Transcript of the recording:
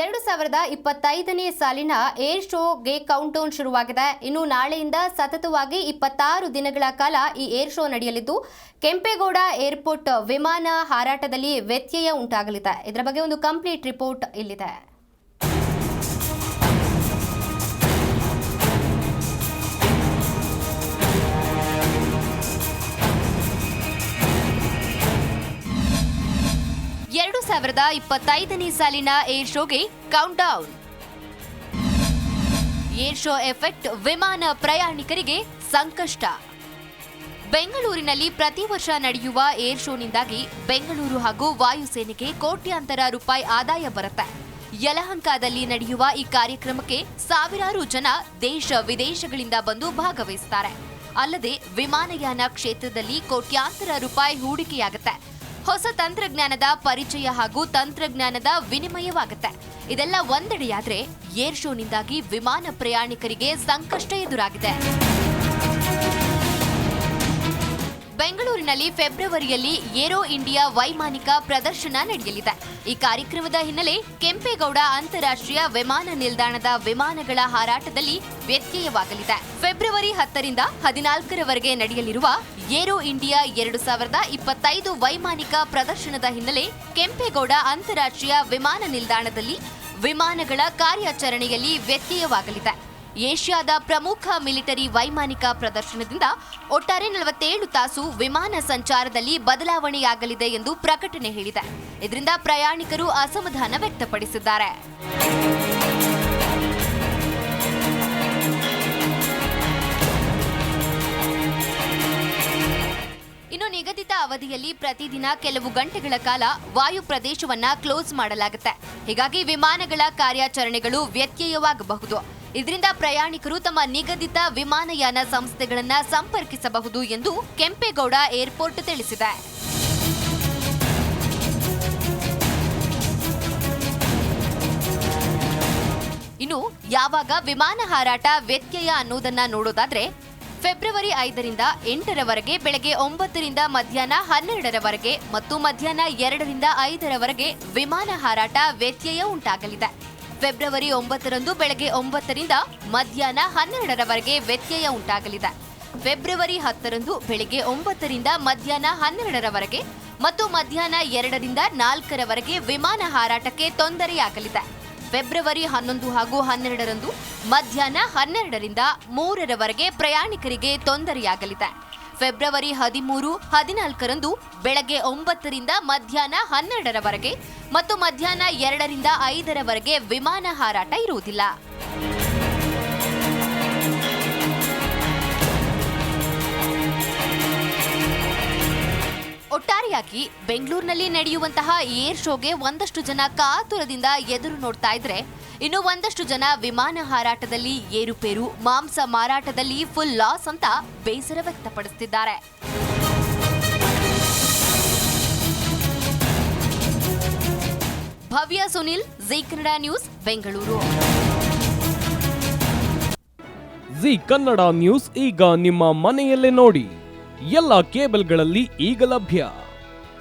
ಎರಡು ಸಾವಿರದ ಇಪ್ಪತ್ತೈದನೇ ಸಾಲಿನ ಏರ್ ಶೋಗೆ ಕೌಂಟ್ ಡೌನ್ ಶುರುವಾಗಿದೆ. ಇನ್ನು ನಾಳೆಯಿಂದ ಸತತವಾಗಿ ಇಪ್ಪತ್ತಾರು ದಿನಗಳ ಕಾಲ ಈ ಏರ್ ಶೋ ನಡೆಯಲಿದ್ದು, ಕೆಂಪೇಗೌಡ ಏರ್ಪೋರ್ಟ್ ವಿಮಾನ ಹಾರಾಟದಲ್ಲಿ ವ್ಯತ್ಯಯ ಉಂಟಾಗಲಿದೆ. ಇದರ ಬಗ್ಗೆ ಒಂದು ಕಂಪ್ಲೀಟ್ ರಿಪೋರ್ಟ್ ಇಲ್ಲಿದೆ. ಸಾವಿರದ ಇಪ್ಪತ್ತೈದನೇ ಸಾಲಿನ ಏರ್ ಶೋಗೆ countdown air show effect ವಿಮಾನ ಪ್ರಯಾಣಿಕರಿಗೆ ಸಂಕಷ್ಟ. ಬೆಂಗಳೂರಿನಲ್ಲಿ ಪ್ರತಿ ವರ್ಷ ನಡೆಯುವ ಏರ್ ಶೋನಿಂದಾಗಿ ಬೆಂಗಳೂರು ಹಾಗೂ ವಾಯುಸೇನೆಗೆ ಕೋಟ್ಯಾಂತರ ರೂಪಾಯಿ ಆದಾಯ ಬರುತ್ತೆ. ಯಲಹಂಕದಲ್ಲಿ ನಡೆಯುವ ಈ ಕಾರ್ಯಕ್ರಮಕ್ಕೆ ಸಾವಿರಾರು ಜನ ದೇಶ ವಿದೇಶಗಳಿಂದ ಬಂದು ಭಾಗವಹಿಸುತ್ತಾರೆ ಅಲ್ಲದೆ ವಿಮಾನಯಾನ ಕ್ಷೇತ್ರದಲ್ಲಿ ಕೋಟ್ಯಾಂತರ ರೂಪಾಯಿ ಹೂಡಿಕೆಯಾಗುತ್ತೆ. ಹೊಸ ತಂತ್ರಜ್ಞಾನದ ಪರಿಚಯ ಹಾಗೂ ತಂತ್ರಜ್ಞಾನದ ವಿನಿಮಯವಾಗುತ್ತೆ. ಇದೆಲ್ಲ ಒಂದೆಡೆಯಾದ್ರೆ ಏರ್ ಶೋನಿಂದಾಗಿ ವಿಮಾನ ಪ್ರಯಾಣಿಕರಿಗೆ ಸಂಕಷ್ಟ ಎದುರಾಗಿದೆ. ಬೆಂಗಳೂರಿನಲ್ಲಿ ಫೆಬ್ರವರಿಯಲ್ಲಿ ಏರೋ ಇಂಡಿಯಾ ವೈಮಾನಿಕ ಪ್ರದರ್ಶನ ನಡೆಯಲಿದೆ. ಈ ಕಾರ್ಯಕ್ರಮದ ಹಿನ್ನೆಲೆ ಕೆಂಪೇಗೌಡ ಅಂತಾರಾಷ್ಟ್ರೀಯ ವಿಮಾನ ನಿಲ್ದಾಣದ ವಿಮಾನಗಳ ಹಾರಾಟದಲ್ಲಿ ವ್ಯತ್ಯಯವಾಗಲಿದೆ. ಫೆಬ್ರವರಿ ಹತ್ತರಿಂದ ಹದಿನಾಲ್ಕರವರೆಗೆ ನಡೆಯಲಿರುವ ಏರೋ ಇಂಡಿಯಾ ಎರಡು ಸಾವಿರದ ಇಪ್ಪತ್ತೈದು ವೈಮಾನಿಕ ಪ್ರದರ್ಶನದ ಹಿನ್ನೆಲೆ ಕೆಂಪೇಗೌಡ ಅಂತಾರಾಷ್ಟ್ರೀಯ ವಿಮಾನ ನಿಲ್ದಾಣದಲ್ಲಿ ವಿಮಾನಗಳ ಕಾರ್ಯಾಚರಣೆಯಲ್ಲಿ ವ್ಯತ್ಯಯವಾಗಲಿದೆ. ಏಷ್ಯಾದ ಪ್ರಮುಖ ಮಿಲಿಟರಿ ವೈಮಾನಿಕ ಪ್ರದರ್ಶನದಿಂದ ಒಟ್ಟಾರೆ ನಲವತ್ತೇಳು ತಾಸು ವಿಮಾನ ಸಂಚಾರದಲ್ಲಿ ಬದಲಾವಣೆಯಾಗಲಿದೆ ಎಂದು ಪ್ರಕಟಣೆ ಹೇಳಿದೆ. ಇದರಿಂದ ಪ್ರಯಾಣಿಕರು ಅಸಮಾಧಾನ ವ್ಯಕ್ತಪಡಿಸಿದ್ದಾರೆ. ನಿಗದಿತ ಅವಧಿಯಲ್ಲಿ ಪ್ರತಿದಿನ ಕೆಲವು ಗಂಟೆಗಳ ಕಾಲ ವಾಯು ಪ್ರದೇಶವನ್ನ ಕ್ಲೋಸ್ ಮಾಡಲಾಗುತ್ತೆ. ಹೀಗಾಗಿ ವಿಮಾನಗಳ ಕಾರ್ಯಾಚರಣೆಗಳು ವ್ಯತ್ಯಯವಾಗಬಹುದು. ಇದರಿಂದ ಪ್ರಯಾಣಿಕರು ತಮ್ಮ ನಿಗದಿತ ವಿಮಾನಯಾನ ಸಂಸ್ಥೆಗಳನ್ನ ಸಂಪರ್ಕಿಸಬಹುದು ಎಂದು ಕೆಂಪೇಗೌಡ ಏರ್ಪೋರ್ಟ್ ತಿಳಿಸಿದೆ. ಇನ್ನು ಯಾವಾಗ ವಿಮಾನ ಹಾರಾಟ ವ್ಯತ್ಯಯ ಅನ್ನೋದನ್ನ ನೋಡೋದಾದ್ರೆ ಫೆಬ್ರವರಿ ಐದರಿಂದ ಎಂಟರವರೆಗೆ ಬೆಳಗ್ಗೆ ಒಂಬತ್ತರಿಂದ ಮಧ್ಯಾಹ್ನ ಹನ್ನೆರಡರವರೆಗೆ ಮತ್ತು ಮಧ್ಯಾಹ್ನ ಎರಡರಿಂದ ಐದರವರೆಗೆ ವಿಮಾನ ಹಾರಾಟ ವ್ಯತ್ಯಯ ಉಂಟಾಗಲಿದೆ. ಫೆಬ್ರವರಿ ಒಂಬತ್ತರಂದು ಬೆಳಗ್ಗೆ ಒಂಬತ್ತರಿಂದ ಮಧ್ಯಾಹ್ನ ಹನ್ನೆರಡರವರೆಗೆ ವ್ಯತ್ಯಯ ಉಂಟಾಗಲಿದೆ. ಫೆಬ್ರವರಿ ಹತ್ತರಂದು ಬೆಳಗ್ಗೆ ಒಂಬತ್ತರಿಂದ ಮಧ್ಯಾಹ್ನ ಹನ್ನೆರಡರವರೆಗೆ ಮತ್ತು ಮಧ್ಯಾಹ್ನ ಎರಡರಿಂದ ನಾಲ್ಕರವರೆಗೆ ವಿಮಾನ ಹಾರಾಟಕ್ಕೆ ತೊಂದರೆಯಾಗಲಿದೆ. ಫೆಬ್ರವರಿ ಹನ್ನೊಂದು ಹಾಗೂ ಹನ್ನೆರಡರಂದು ಮಧ್ಯಾಹ್ನ ಹನ್ನೆರಡರಿಂದ ಮೂರರವರೆಗೆ ಪ್ರಯಾಣಿಕರಿಗೆ ತೊಂದರೆಯಾಗಲಿದೆ. ಫೆಬ್ರವರಿ ಹದಿಮೂರು, ಹದಿನಾಲ್ಕರಂದು ಬೆಳಗ್ಗೆ ಒಂಬತ್ತರಿಂದ ಮಧ್ಯಾಹ್ನ ಹನ್ನೆರಡರವರೆಗೆ ಮತ್ತು ಮಧ್ಯಾಹ್ನ ಎರಡರಿಂದ ಐದರವರೆಗೆ ವಿಮಾನ ಹಾರಾಟ ಇರುವುದಿಲ್ಲ. ಒಟ್ಟಾರೆಯಾಗಿ ಬೆಂಗಳೂರಿನಲ್ಲಿ ನಡೆಯುವಂತಹ ಏರ್ ಶೋಗೆ ಒಂದಷ್ಟು ಜನ ಕಾತುರದಿಂದ ಎದುರು ನೋಡ್ತಾ ಇದ್ರೆ? ಇನ್ನು ಒಂದಷ್ಟು ಜನ ವಿಮಾನ ಹಾರಾಟದಲ್ಲಿ ಏರುಪೇರು, ಮಾಂಸ ಮಾರಾಟದಲ್ಲಿ ಫುಲ್ ಲಾಸ್ ಅಂತ ಬೇಸರ ವ್ಯಕ್ತಪಡಿಸುತ್ತಿದ್ದಾರೆ Bhavya Sunil, Zee Kannada news, Bengaluru. Zee Kannada news ಈಗ ನಿಮ್ಮ ಮನೆಯಲ್ಲೇ ನೋಡಿ. ಎಲ್ಲ ಕೇಬಲ್ಗಳಲ್ಲಿ ಈಗ ಲಭ್ಯ.